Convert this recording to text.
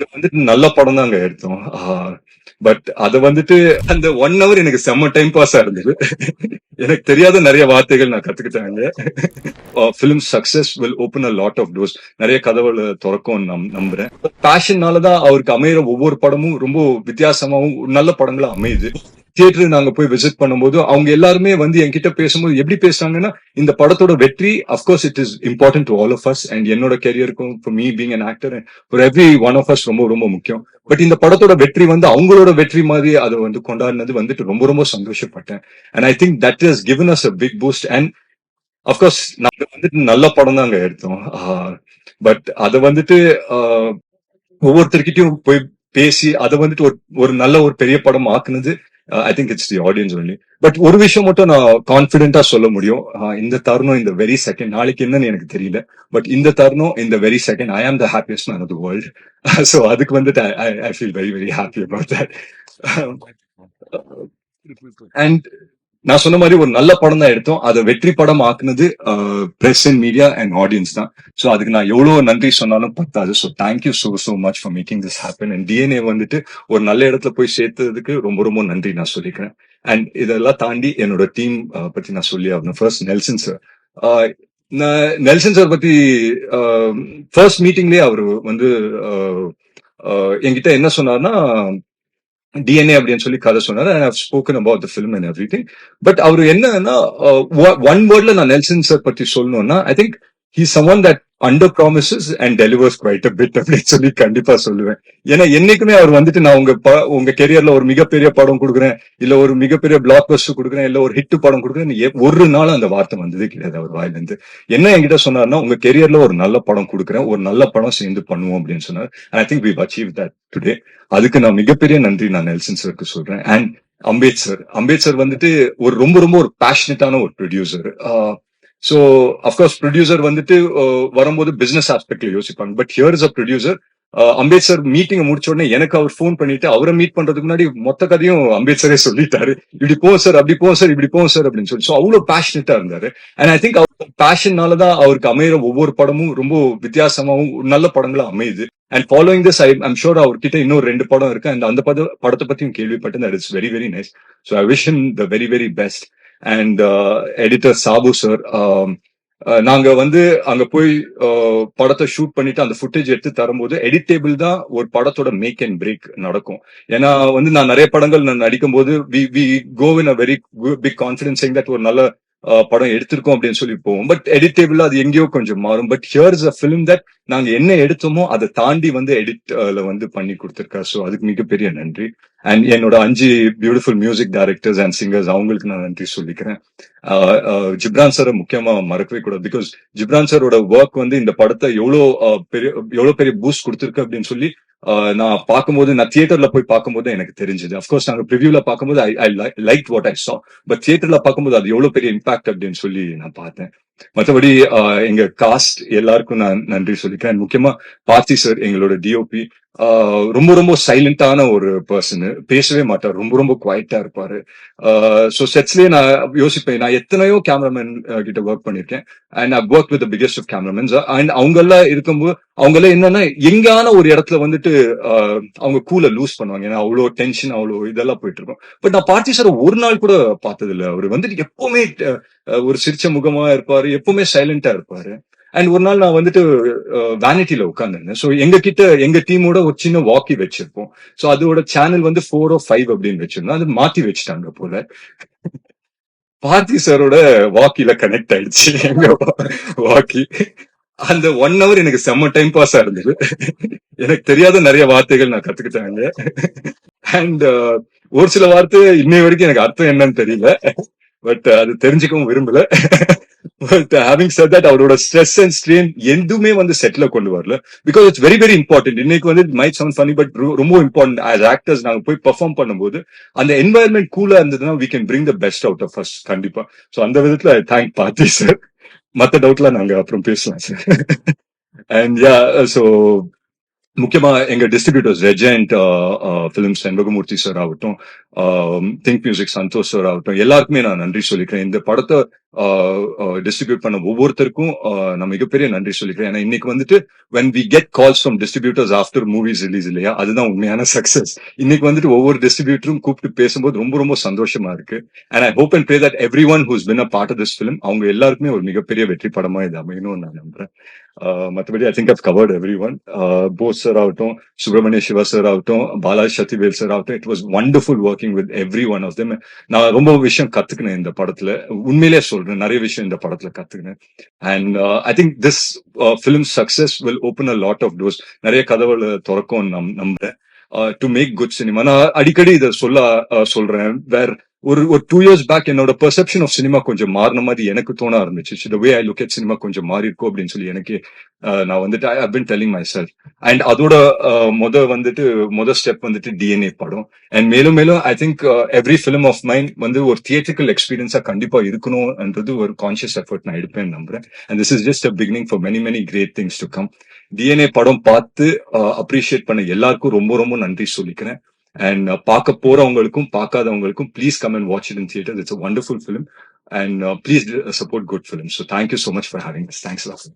இது வந்துட்டு நல்ல படம் தாங்க எடுத்தோம். பட் அது வந்துட்டு அந்த ஒன் ஹவர் எனக்கு செம்ம டைம் பாஸ் ஆயிருந்தது. எனக்கு தெரியாத நிறைய வார்த்தைகள் நான் கத்துக்கிட்டாங்க film success will open a lot of doors நிறைய கதவுகளை திறக்கும் நம் நம்புறேன். பேஷன்னாலதான் அவருக்கு அமையிற ஒவ்வொரு படமும் ரொம்ப வித்தியாசமாவும் நல்ல படங்களா அமையுது. தியேட்டர் நாங்க போய் விசிட் பண்ணும்போது அவங்க எல்லாருமே வந்து என்கிட்ட பேசும்போது எப்படி பேசுறாங்கன்னா இந்த படத்தோட வெற்றி of course it is important to all of us and என்னோட கெரியருக்கும் for me being an actor ஒரு எவ்ரி ஒன் ஆஃப் அஸ் ரொம்ப ரொம்ப முக்கியம். பட் இந்த படத்தோட வெற்றி வந்து அவங்களோட வெற்றி மாதிரி அதை வந்து கொண்டாடினது வந்துட்டு ரொம்ப ரொம்ப சந்தோஷப்பட்டேன். And I think that is given as a big boost and of course நாங்க வந்துட்டு நல்ல படம் தாங்க எடுத்தோம். பட் அதை வந்துட்டு ஒவ்வொருத்தர்கிட்டயும் போய் பேசி அதை வந்துட்டு ஒரு ஒரு நல்ல ஒரு பெரிய படம் ஆக்குனது I think it's the audience only but ஒரு விஷயம் மட்டும் நான் கான்பிடென்டா சொல்ல முடியும். இந்த தருணம் இந்த வெரி செகண்ட் நாளைக்கு என்னன்னு எனக்கு தெரியல. பட் இந்த தருணம் இந்த very second I am the happiest man of the world so அதுக்கு வந்துட்டு I feel very very happy about that and நான் சொன்ன மாதிரி ஒரு நல்ல படம் தான் எடுத்தோம். அதை வெற்றி படம் ஆக்குனது press and media and audience தான். ஸோ அதுக்கு நான் எவ்வளவு நன்றி சொன்னாலும் பத்தாது. So thank you so so much for making this happen and DNA வந்துட்டு ஒரு நல்ல இடத்துல போய் சேர்த்ததுக்கு ரொம்ப ரொம்ப நன்றி நான் சொல்லிக்கிறேன். அண்ட் இதெல்லாம் தாண்டி என்னோட டீம் பத்தி நான் சொல்லி ஆகணும். ஃபர்ஸ்ட் நெல்சன் சார் நான் நெல்சன் சார் பத்தி ஃபர்ஸ்ட் மீட்டிங்லயே அவர் வந்து ஆஹ், என்கிட்ட என்ன சொன்னார்னா டிஎன்ஏ அப்படின்னு சொல்லி கதை சொன்னாரு. I spoken about the film and everything but அவர் என்னன்னா uh, ஒன் வேர்ட்ல நான் நெல்சன் சார் பத்தி சொல்லணும்னா I think he someone that under promises and delivers quite a bit அப்படின்னு சொல்லி கண்டிப்பா சொல்லுவேன். ஏன்னா என்னைக்குமே அவர் வந்துட்டு நான் உங்க ப- உங்க கெரியர்ல ஒரு மிகப்பெரிய படம் கொடுக்குறேன் இல்ல ஒரு மிகப்பெரிய பிளாக் பஸ்ட் கொடுக்குறேன் இல்ல ஒரு ஹிட் படம் கொடுக்குறேன் ஒரு நாள் அந்த வார்த்தை வந்ததே கிடையாது அவர் வாயில இருந்து என்ன என்கிட்ட சொன்னார்னா உங்க கெரியர்ல ஒரு நல்ல படம் கொடுக்குறேன் ஒரு நல்ல படம் சேர்ந்து பண்ணுவோம் அப்படின்னு சொன்னார். I think we achieve that today அதுக்கு நான் மிகப்பெரிய நன்றி நான் நெல்சன் சருக்கு சொல்றேன். அண்ட் அம்பேத்கர் அம்பேத்கர் வந்துட்டு ஒரு ரொம்ப ரொம்ப ஒரு பேஷனட்டான ஒரு ப்ரொடியூசர் ஸோ அஃப்கோர்ஸ் ப்ரொடியூசர் வந்துட்டு வரும்போது பிசினஸ் ஆஸ்பெக்ட்ல யோசிப்பாங்க. But here is a producer Ambedkar meeting முடிச்ச உடனே எனக்கு அவர் ஃபோன் பண்ணிட்டு அவரை மீட் பண்றதுக்கு முன்னாடி மொத்த கதையும் அம்பேத்கரே சொல்லிட்டாரு. இப்படி போ சார் அப்படி போ சார் இப்படி போ சார் அப்படின்னு சொல்லி. ஸோ அவ்வளவு பேஷனட்டா இருந்தாரு. அண்ட் ஐ திங்க் அவர் பேஷன்னாலதான் அவருக்கு அமையிற ஒவ்வொரு படமும் ரொம்ப வித்தியாசமாவும் நல்ல படங்களா அமையுது. And following this I I'm sure அவர்கிட்ட இன்னும் ரெண்டு படம் இருக்கு. அண்ட் அந்த பட படத்தை பத்தியும் கேள்விப்பட்டேன். That it's very very nice so I wish the very very best and editor Sabu sir நாங்க வந்து அங்க போய் uh, படத்தை ஷூட் பண்ணிட்டு அந்த ஃபுட்டேஜ் எடுத்து தரும்போது எடிட்டேபிள் தான் ஒரு படத்தோட மேக் அண்ட் பிரேக் நடக்கும். ஏன்னா வந்து நான் நிறைய படங்கள் நான் நடிக்கும் போது we we go in a very big confidence that ஒரு நல்ல uh, படம் எடுத்திருக்கோம் அப்படின்னு சொல்லி போவோம். பட் எடிட்டேபிள் அது எங்கேயோ கொஞ்சம் மாறும். But here is a film that நாங்க என்ன எடுத்தோமோ அதை தாண்டி வந்து எடிட்ல uh, வந்து பண்ணி கொடுத்துருக்கா ஸோ அதுக்கு மிகப்பெரிய நன்றி. அண்ட் என்னோட அஞ்சு beautiful music directors and singers அவங்களுக்கு நான் நன்றி சொல்லிக்கிறேன். ஆஹ் ஜிப்ரான் சாரை முக்கியமா மறக்கவே கூடாது. பிகாஸ் ஜிப்ரான் சாரோட ஒர்க் வந்து இந்த படத்தை எவ்வளோ பெரிய எவ்வளவு பெரிய பூஸ்ட் கொடுத்துருக்கு அப்படின்னு சொல்லி நான் பார்க்கும்போது நான் தியேட்டர்ல போய் பார்க்கும்போது எனக்கு தெரிஞ்சது. அஃப்கோர்ஸ் நாங்க ப்ரிவியூல பார்க்கும்போது ஐ ஐ லைக் வாட் ஐ சா பட் தியேட்டர்ல பார்க்கும்போது அது எவ்வளவு பெரிய இம்பாக்ட் அப்படின்னு சொல்லி நான் பார்த்தேன். மற்றபடி எங்க காஸ்ட் எல்லாருக்கும் நான் நன்றி சொல்லிக்கிறேன். முக்கியமா பார்த்தி சார் எங்களோட டிஓபி ரொம்ப ரொம்ப சைலண்டான ஒரு பர்சன் பேசவே மாட்டார். ரொம்ப ரொம்ப குவைட்டா இருப்பாரு. ஸோ செட்ஸ்லயே நான் யோசிப்பேன். நான் எத்தனையோ கேமராமேன் கிட்ட ஒர்க் பண்ணிருக்கேன் and I work with biggest of cameramans and அவங்க எல்லாம் இருக்கும்போது அவங்க எல்லாம் என்னன்னா எங்கான ஒரு இடத்துல வந்துட்டு ஆஹ், அவங்க கூல லூஸ் பண்ணுவாங்க. ஏன்னா அவ்வளோ டென்ஷன் அவ்வளோ இதெல்லாம் போயிட்டு இருக்கும். பட் நான் பார்த்தி சார் ஒரு நாள் கூட பார்த்தது இல்ல அவர் வந்துட்டு எப்பவுமே ஒரு சிரிச்ச முகமா இருப்பாரு. எப்பவுமே சைலண்டா இருப்பாரு. அண்ட் ஒரு நாள் நான் வந்துட்டு வேனிட்டில உட்காந்துருந்தேன் ஸோ எங்க கிட்ட எங்க டீமோட ஒரு சின்ன வாக்கி வச்சிருப்போம். ஸோ அதோட சேனல் வந்து ஃபோர் ஓ ஃபைவ் அப்படின்னு வச்சிருந்தோம். அது மாத்தி வச்சுட்டாங்க போல. பார்த்தி சாரோட வாக்கில கனெக்ட் ஆயிடுச்சு. எங்க வாக்கி அந்த ஒன் ஹவர் எனக்கு செம்ம டைம் பாஸ் ஆயிருந்தது எனக்கு தெரியாத நிறைய வார்த்தைகள் நான் கத்துக்கிட்டாங்க அண்ட் ஒரு சில வார்த்தை இன்னை வரைக்கும் எனக்கு அர்த்தம் என்னன்னு தெரியல. பட் அது தெரிஞ்சுக்கவும் விரும்பல. ஹேவிங் சார் தட் அவரோட ஸ்ட்ரெஸ் அண்ட் ஸ்ட்ரெயின் எதுவுமே வந்து செட்டில் கொண்டு வரல. Because it's very very important இன்னைக்கு வந்து மைட் சவுண்ட் ஃபனி பட் ரொம்ப இம்பார்ட்டன்ட் ஆஸ் ஆக்டர்ஸ் நாங்க போய் பெர்ஃபார்ம் பண்ணும்போது அந்த என்வாயர்மெண்ட் கூலா இருந்ததுன்னா we can bring the best out of first கண்டிப்பா. ஸோ அந்த விதத்துல தேங்க் பாத்தி சார் மத்த டவுட்ல நாங்க அப்புறம் பேசலாம் சார் அண்ட் யா சோ முக்கியமா எங்க distributors Regent film Senbagamoorthy sir ஆகட்டும் திங்க் மியூசிக் சந்தோஷ் சார் ஆகட்டும் எல்லாருக்குமே நான் நன்றி சொல்லிக்கிறேன். இந்த படத்தை uh, uh, டிஸ்ட்ரிபியூட் பண்ண ஒவ்வொருத்தருக்கும் uh, நான் மிகப்பெரிய நன்றி சொல்லிக்கிறேன். ஏன்னா இன்னைக்கு வந்துட்டு when we get calls from distributors after movies release இல்லையா அதுதான் உண்மையான சக்சஸ் இன்னைக்கு வந்துட்டு ஒவ்வொரு டிஸ்ட்ரிபியூட்டரும் கூப்பிட்டு பேசும்போது ரொம்ப ரொம்ப சந்தோஷமா இருக்கு. And I hope and pray that every one who's been a part of this film அவங்க எல்லாருக்குமே ஒரு மிகப்பெரிய வெற்றி படமா இது அமையணும்னு நான் நம்புறேன். ஆஹ் மத்தபடி I think I've covered every one Bose sir ஆகட்டும் சுப்பிரமணிய சிவா சார் ஆகட்டும் பாலாஜி சத்யவேல் சார் ஆகட்டும் it was wonderful working with every one of them நான் ரொம்ப விஷயம் கத்துக்கினேன் இந்த படத்துல. உண்மையிலே சொல்றேன் நிறைய விஷயம் இந்த படத்துல கத்துக்கினேன். And I think this film success will open a lot of doors நிறைய கதவுகளை திறக்கும் நம் நம்புறேன். டு மேக் குட் சினிமா நான் அடிக்கடி இதை சொல்ல சொல்றேன். வேற ஒரு ஒரு டூ இயர்ஸ் பேக் என்னோட பெர்செப்ஷன் ஆஃப் சினிமா கொஞ்சம் மாறின மாதிரி எனக்கு தோண ஆரம்பிச்சிச்சு. The way I look at cinema கொஞ்சம் மாறி இருக்கும் அப்படின்னு சொல்லி எனக்கு நான் வந்துட்டு I been telling myself and அதோட மொத முத வந்துட்டு முத ஸ்டெப் வந்துட்டு டிஎன்ஏ படம். அண்ட் மேலும் மேலும் I think every film of mind வந்து ஒரு தியேட்டரிக்கல் எக்ஸ்பீரியன்ஸா கண்டிப்பா இருக்கணும்ன்றது ஒரு கான்சியஸ் எஃபர்ட் நான் எடுப்பேன் நம்புறேன். And this is just a beginning for many many great things to come DNA படம் பார்த்து அப்ரிஷியேட் பண்ண எல்லாருக்கும் ரொம்ப ரொம்ப நன்றி சொல்லிக்கிறேன். அண்ட் பார்க்க போறவங்களுக்கும் பார்க்காதவங்களுக்கும் please come and watch it in theatre it's a wonderful film and please support good film so thank you so much for having this thanks loss